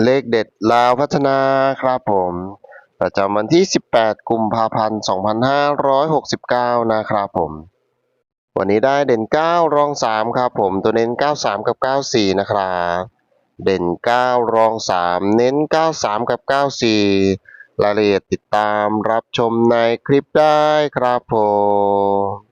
เลขเด็ดลาวพัฒนาครับผม ประจำวันที่ 18 กุมภาพันธ์ 2569 นะครับผม วันนี้ได้เด่น 9 รอง 3 ครับผม ตัวเน้น 93 กับ 94 นะครับ เด่น 9 รอง 3 เน้น 93 กับ 94 รายละเอียดติดตามรับชมในคลิปได้ครับผม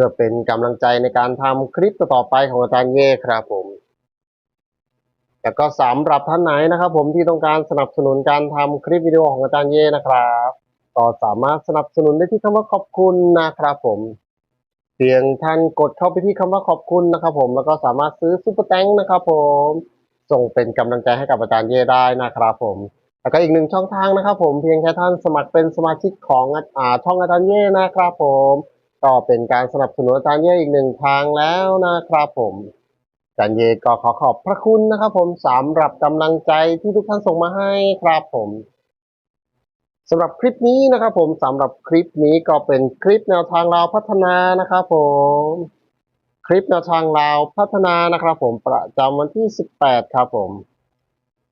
พื่อเป็นกำลังใจในการทำคลิปต่อไปของอาจารย์เย่ครับผมแล้วก็สำหรับท่านไหนนะครับ ผมที่ต้องการสนับสนุนการทำคลิปวิดีโอของอาจารย์เย่นะครับก็สามารถสนับสนุนได้ที่คำว่าขอบคุณนะครับผมเพียงท่านกดเข้าไปที่คำว่าขอบคุณนะครับ ผมแล้วก็สามารถซื้อซุปเปอร์แตงนะครับ ผมส่งเป็นกำลังใจให้กับอาจารย์เย่ได้นะครับผมแล้วก็อีกหนึ่งช่องทางนะครับ ผมเพียงแค่ท่านสมัครเป็นสมาชิกของอ่าช่องอาจารย์เย่นะครับ ผม ก็เป็นการสนับสนุนอาจารย์เย่อีกหนึ่งทางแล้วนะครับผมอาจารย์เย่ก็ขอขอบพระคุณนะครับผมสำหรับกำลังใจที่ทุกท่านส่งมาให้ครับผมสำหรับคลิปนี้นะครับผมสำหรับคลิปนี้ก็เป็นคลิปแนวทางเราพัฒนานะครับผมคลิปแนวทางเราพัฒนานะครับผมประจำวันที่ 18 ครับผม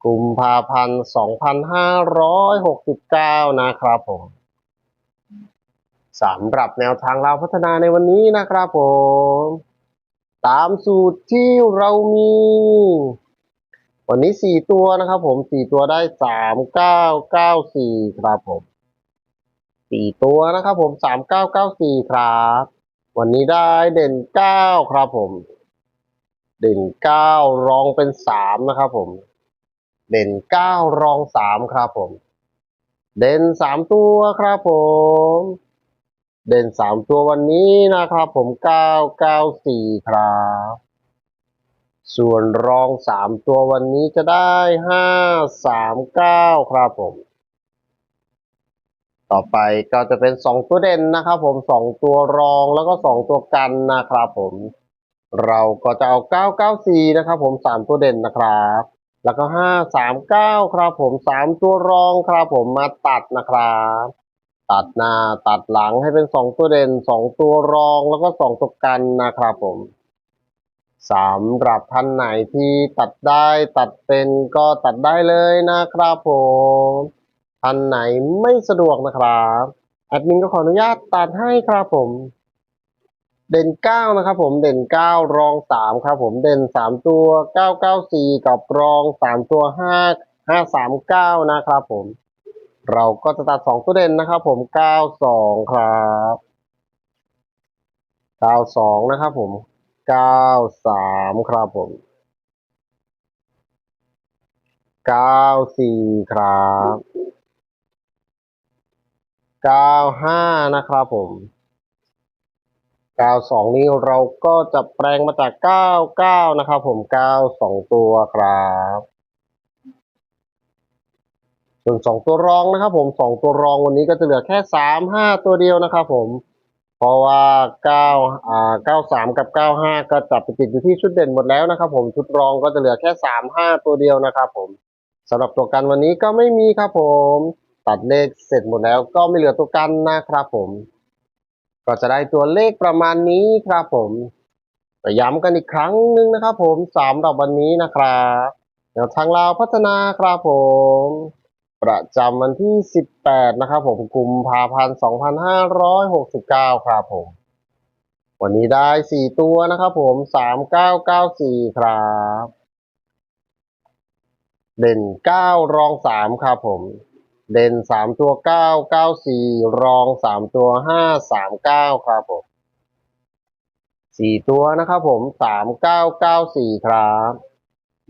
กุมภาพันธ์ 2569 นะครับผม สำหรับแนวทางเราพัฒนาในวันนี้นะครับผม ตามสูตรที่เรามี วันนี้สี่ตัวนะครับผมสี่ตัวได้สามเก้าเก้าสี่ครับผมสี่ตัวนะครับผมสามเก้าเก้าสี่ครับ วันนี้ได้เด่นเก้าครับผม เด่นเก้ารองเป็นสามนะครับผม เด่นเก้ารองสามครับผม เด่นสามตัวครับผม เด่นสามตัววันนี้นะครับผมเก้าเก้าสี่ครับ ส่วนรองสามตัววันนี้จะได้ห้าสามเก้าครับผม ต่อไปก็จะเป็นสองตัวเด่นนะครับผมสองตัวรองแล้วก็สองตัวกันนะครับผม เราก็จะเอาเก้าเก้าสี่นะครับผมสามตัวเด่นนะครับ แล้วก็ห้าสามเก้าครับผมสามตัวรองครับผมมาตัดนะครับ ตัดหน้าตัดหลังให้เป็นสองตัวเด่นสองตัวรองแล้วก็สองตัวกันนะครับผมสำหรับท่านไหนที่ตัดได้ตัดเป็นก็ตัดได้เลยนะครับผมท่านไหนไม่สะดวกนะครับแอดมินก็ขออนุญาตตัดให้ครับผม เด่นเก้านะครับผมเด่นเก้ารองสามครับผมเด่นสามตัวเก้าเก้าสี่กับรองสามตัวห้าห้าสามเก้านะครับผม เราก็จะตัดสองตัวเด่นนะครับผมเก้าสองครับเก้าสองนะครับผมเก้าสามครับผมเก้าสี่ครับเก้าห้านะครับผมเก้าสองนี้เราก็จะแปลงมาจากเก้าเก้านะครับผมเก้าสองตัวครับ ส่วนสองตัวรองนะครับ ผมสองตัวรองวันนี้ก็จะเหลือแค่สามห้าตัวเดียวนะครับ ผมเพราะว่าเก้าอ่าเก้าสามกับเก้าห้าก็จับไปติดอยู่ที่ชุดเด่นหมดแล้วนะครับผมชุดรองก็จะเหลือแค่สามห้าตัวเดียวนะครับผมสำหรับตัวกันวันนี้ก็ไม่มีครับผม ตัดเลขเสร็จหมดแล้วก็ไม่เหลือตัวกันนะครับผม ก็จะได้ตัวเลขประมาณนี้ครับผมแต่ย้ำกันอีกครั้งหนึ่งนะครับผมสำหรับวันนี้นะครับแนวทางเราพัฒนาครับผม ประจำวันที่ 18 นะครับผมกุมภาพันธ์ 2569 ครับผม วันนี้ได้ 4 ตัวนะครับผม 3994 ครับ เด่น 9 รอง 3 ครับผม เด่น 3 ตัว 994 รอง 3 ตัว 539 ครับผม 4 ตัวนะครับผม 3994 ครับ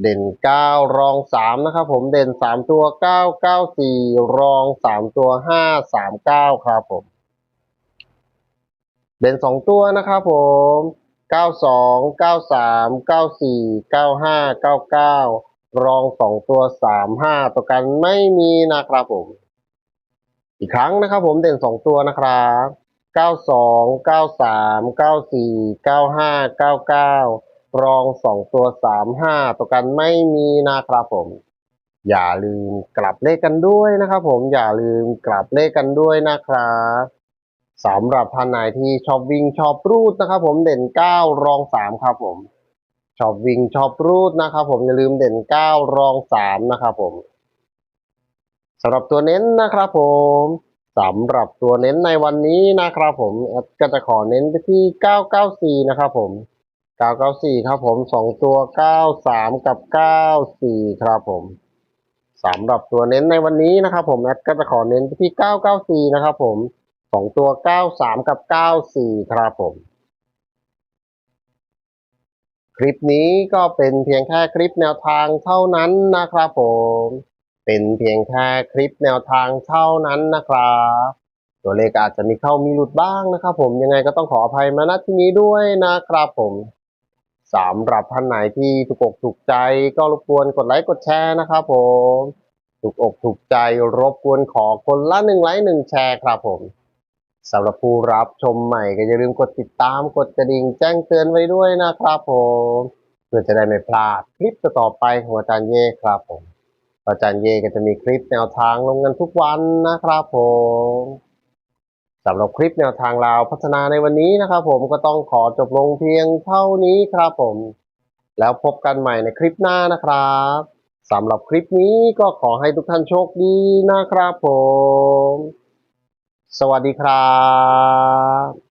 เด่น 9 รอง 3 นะครับผมเด่น 3 ตัว 994 รอง 3 ตัว 539 ครับผม เด่น 2 ตัวนะครับผม 92 93 94 95 99 รอง 2 ตัว 35 ตัวกันไม่มีนะครับผม อีกครั้งนะครับผมเด่น 2 ตัวนะครับ 92 93 94 95 99 รองสองตัวสามห้าตัวกันไม่มีนะครับผม อย่าลืมกลับเลขกันด้วยนะครับผมอย่าลืมกลับเลขกันด้วยนะครับสำหรับท่านไหนที่ชอบวิ่งชอบรูดนะครับผมเด่นเก้ารองสามครับผมชอบวิ่งชอบรูดนะครับผมอย่าลืมเด่นเก้ารองสามนะครับผมสำหรับตัวเน้นนะครับผมสำหรับตัวเน้นในวันนี้นะครับผมก็จะขอเน้นไปที่เก้าเก้าสี่นะครับผม เก้าเก้าสี่ครับผมสองตัวเก้าสามกับเก้าสี่ครับผมสำหรับตัวเน้นในวันนี้นะครับ ผมแอดก็จะขอเน้นไปที่เก้าเก้าสี่นะครับ ผมสองตัวเก้าสามกับเก้าสี่ครับผม คลิปนี้ก็เป็นเพียงแค่คลิปแนวทางเท่านั้นนะครับผมเป็นเพียงแค่คลิปแนวทางเท่านั้นนะครับตัวเลขอาจจะมีเข้ามีหลุดบ้างนะครับ ผมยังไงก็ต้องขออภัยมาณที่นี้ด้วยนะครับผม สำหรับท่านไหนที่ถูกอกถูกใจก็รบกวนกดไลค์กดแชร์นะครับผมถูกอกถูกใจรบกวนขอคนละหนึ่งไลค์หนึ่งแชร์ครับผมสำหรับผู้รับชมใหม่ก็อย่าลืมกดติดตามกดกระดิ่งแจ้งเตือนไว้ด้วยนะครับผมเพื่อจะได้ไม่พลาดคลิปต่อไปของอาจารย์เย่ครับผมอาจารย์เย่ก็จะมีคลิปแนวทางลงกันทุกวันนะครับผม สำหรับคลิปแนวทางลาวพัฒนาในวันนี้นะครับ ผมก็ต้องขอจบลงเพียงเท่านี้ครับผม แล้วพบกันใหม่ในคลิปหน้านะครับสำหรับคลิปนี้ก็ขอให้ทุกท่านโชคดีนะครับผม สวัสดีครับ